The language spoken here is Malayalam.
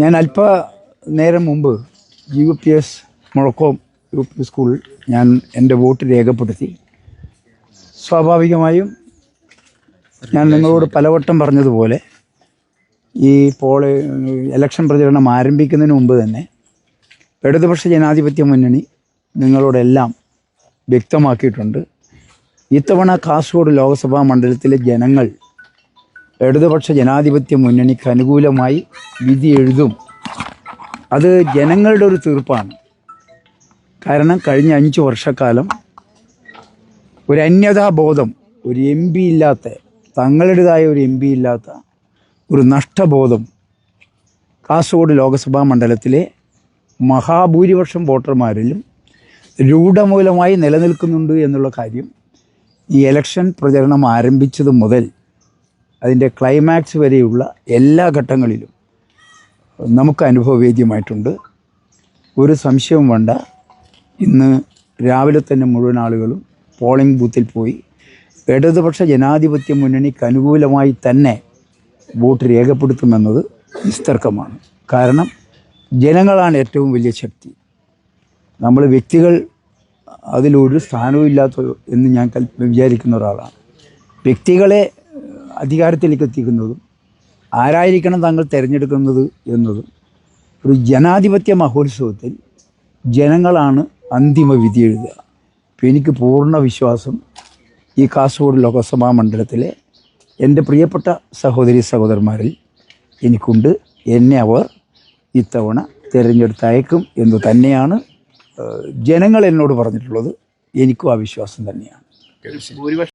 ഞാൻ അല്പ നേരം മുമ്പ് യു പി എസ് മുഴക്കോം യു പി സ്കൂളിൽ ഞാൻ എന്റെ വോട്ട് രേഖപ്പെടുത്തി. സ്വാഭാവികമായും ഞാൻ നിങ്ങളോട് പലവട്ടം പറഞ്ഞതുപോലെ ഈ പോൾ ഇലക്ഷൻ പ്രചരണം ആരംഭിക്കുന്നതിന് മുമ്പ് തന്നെ ഇടതുപക്ഷ ജനാധിപത്യ മുന്നണി നിങ്ങളോടെല്ലാം വ്യക്തമാക്കിയിട്ടുണ്ട്. ഇത്തവണ കാസർഗോഡ് ലോക്സഭാ മണ്ഡലത്തിലെ ജനങ്ങൾ ഇടതുപക്ഷ ജനാധിപത്യ മുന്നണിക്ക് അനുകൂലമായി വിധി എഴുതും. അത് ജനങ്ങളുടെ ഒരു തീർപ്പാണ്. കാരണം കഴിഞ്ഞ അഞ്ച് വർഷക്കാലം ഒരു അന്യതാബോധം ഒരു എം പി ഇല്ലാത്ത തങ്ങളുടേതായ ഒരു എം പി ഇല്ലാത്ത ഒരു നഷ്ടബോധം കാസർഗോഡ് ലോക്സഭാ മണ്ഡലത്തിലെ മഹാഭൂരിപക്ഷം വോട്ടർമാരിലും രൂഢമൂലമായി നിലനിൽക്കുന്നുണ്ട് എന്നുള്ള കാര്യം ഈ ഇലക്ഷൻ പ്രചരണം ആരംഭിച്ചത് മുതൽ അതിന്റെ ക്ലൈമാക്സ് വരെയുള്ള എല്ലാ ഘട്ടങ്ങളിലും നമുക്ക് അനുഭവവേദ്യമായിട്ടുണ്ട്. ഒരു സംശയവും വേണ്ട. ഇന്ന് രാവിലെ തന്നെ മുഴുവൻ ആളുകളും പോളിംഗ് ബൂത്തിൽ പോയി. ഇടതുപക്ഷ ജനാധിപത്യ മുന്നണിക്ക് അനുകൂലമായി തന്നെ വോട്ട് രേഖപ്പെടുത്തുമെന്നത് നിസ്തർക്കമാണ്. കാരണം ജനങ്ങളാണ് ഏറ്റവും വലിയ ശക്തി. നമ്മൾ വ്യക്തികൾ അതിലൊരു സ്ഥാനവും ഇല്ലാത്ത എന്ന് ഞാൻ വിചാരിക്കുന്ന ഒരാളാണ്. വ്യക്തികളെ അധികാരത്തിലേക്ക് എത്തിക്കുന്നതും ആരായിരിക്കണം താങ്കൾ തിരഞ്ഞെടുക്കുന്നത് എന്നതും ഒരു ജനാധിപത്യ മഹോത്സവത്തിൽ ജനങ്ങളാണ് അന്തിമ വിധി എഴുതുക. അപ്പോൾ എനിക്ക് പൂർണ വിശ്വാസം ഈ കാസർഗോഡ് ലോകസഭാ മണ്ഡലത്തിലെ എന്റെ പ്രിയപ്പെട്ട സഹോദരി സഹോദരന്മാരിൽ എനിക്കുണ്ട്. എന്നെ അവർ ഇത്തവണ തിരഞ്ഞെടുത്തയക്കും എന്ന് തന്നെയാണ് ജനങ്ങൾ എന്നോട് പറഞ്ഞിട്ടുള്ളത്. എനിക്കും ആ വിശ്വാസം തന്നെയാണ്.